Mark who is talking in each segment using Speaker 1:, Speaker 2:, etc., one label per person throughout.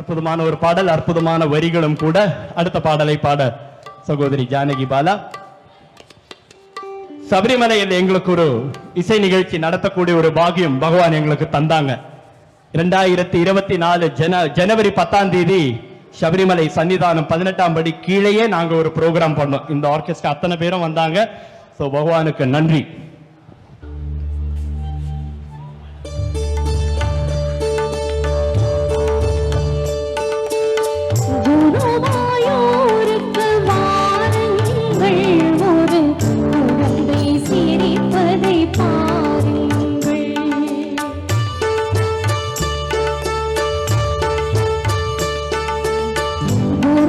Speaker 1: அற்புதமான ஒரு பாடல் அற்புதமான வரிகளும் கூட. அடுத்த பாடலை பாட சகோதரி ஜானகி பாலா. சபரிமலையில் எங்களுக்கு ஒரு இசை நிகழ்ச்சி நடத்தக்கூடிய ஒரு பாகியம் பகவான் எங்களுக்கு தந்தாங்க. இரண்டாயிரத்தி இருபத்தி நாலு ஜன ஜனவரி பத்தாம் தேதி சபரிமலை சன்னிதானம் பதினெட்டாம் படி கீழேயே நாங்கள் ஒரு ப்ரோக்ராம் பண்ணோம். இந்த ஆர்கெஸ்ட்ரா அத்தனை பேரும் வந்தாங்க. ஸோ பகவானுக்கு நன்றி.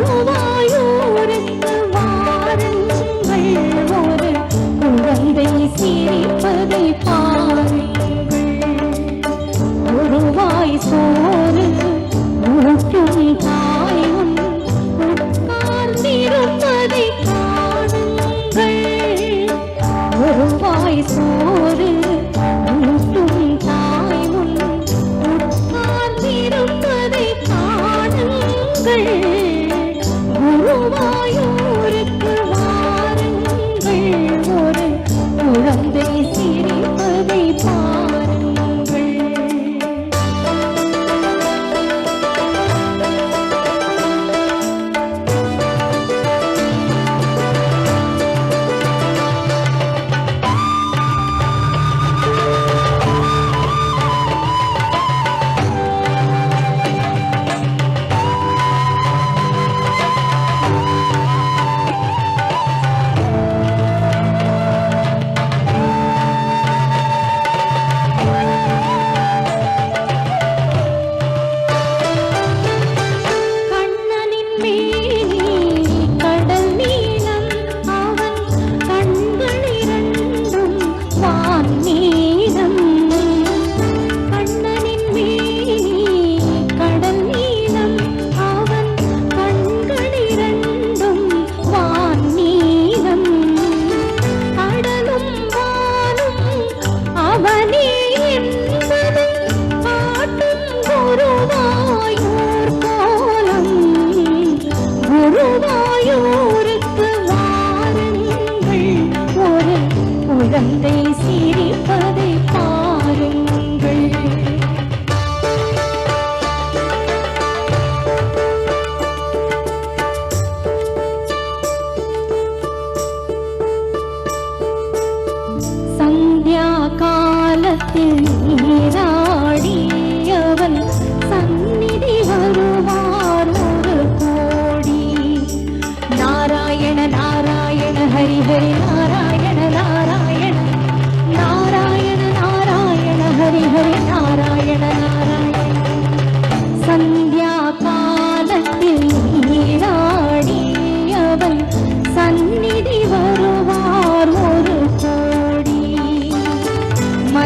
Speaker 2: குருவாயூருக்கு வாருங்கள் ஒரு குழந்தை சிரிப்பதை பாருங்கள் ஒருவாய் சோறு ஊட்டும் தாய் உட்கார்ந்திருப்பதை காணுங்கள் ஒருவாய் சோறு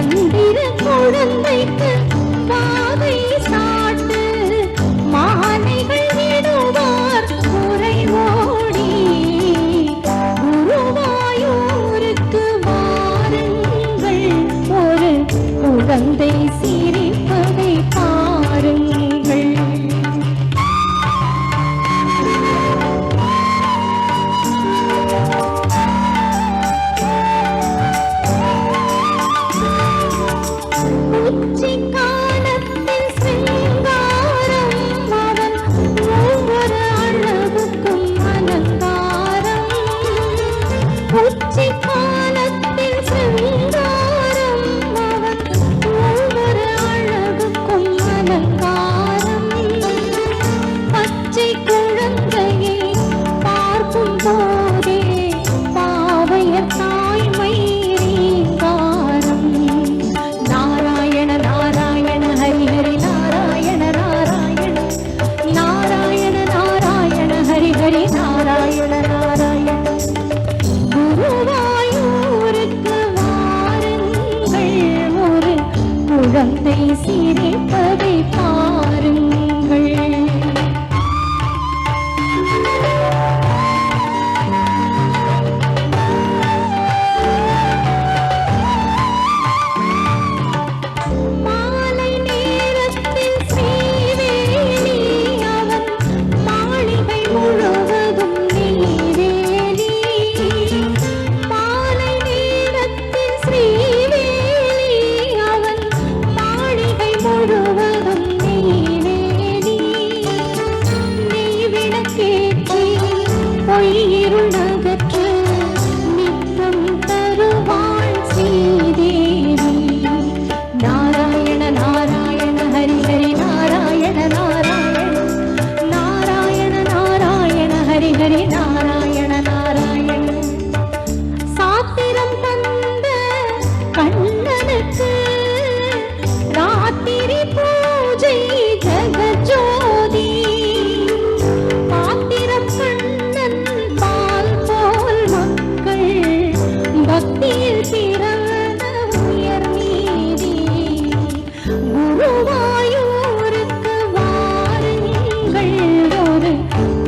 Speaker 2: மந்திர குழந்தைக்கு பாதை சாட்டு. மாலைகள் விடுவார் குறை ஓடி. குருவாயூருக்கு வாருங்கள். ஒரு குழந்தை சிரிப்பதை சிரிப்பதை பாருங்கள்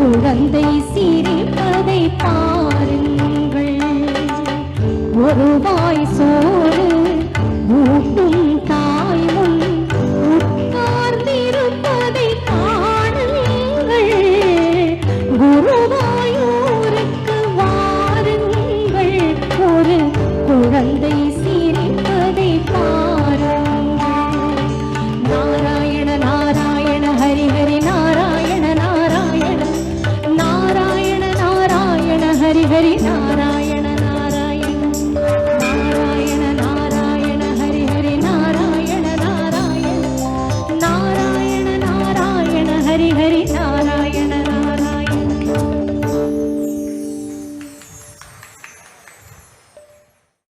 Speaker 2: குழந்தை சிரிப்பதை பாருங்கள். ஒரு வாய் சோறு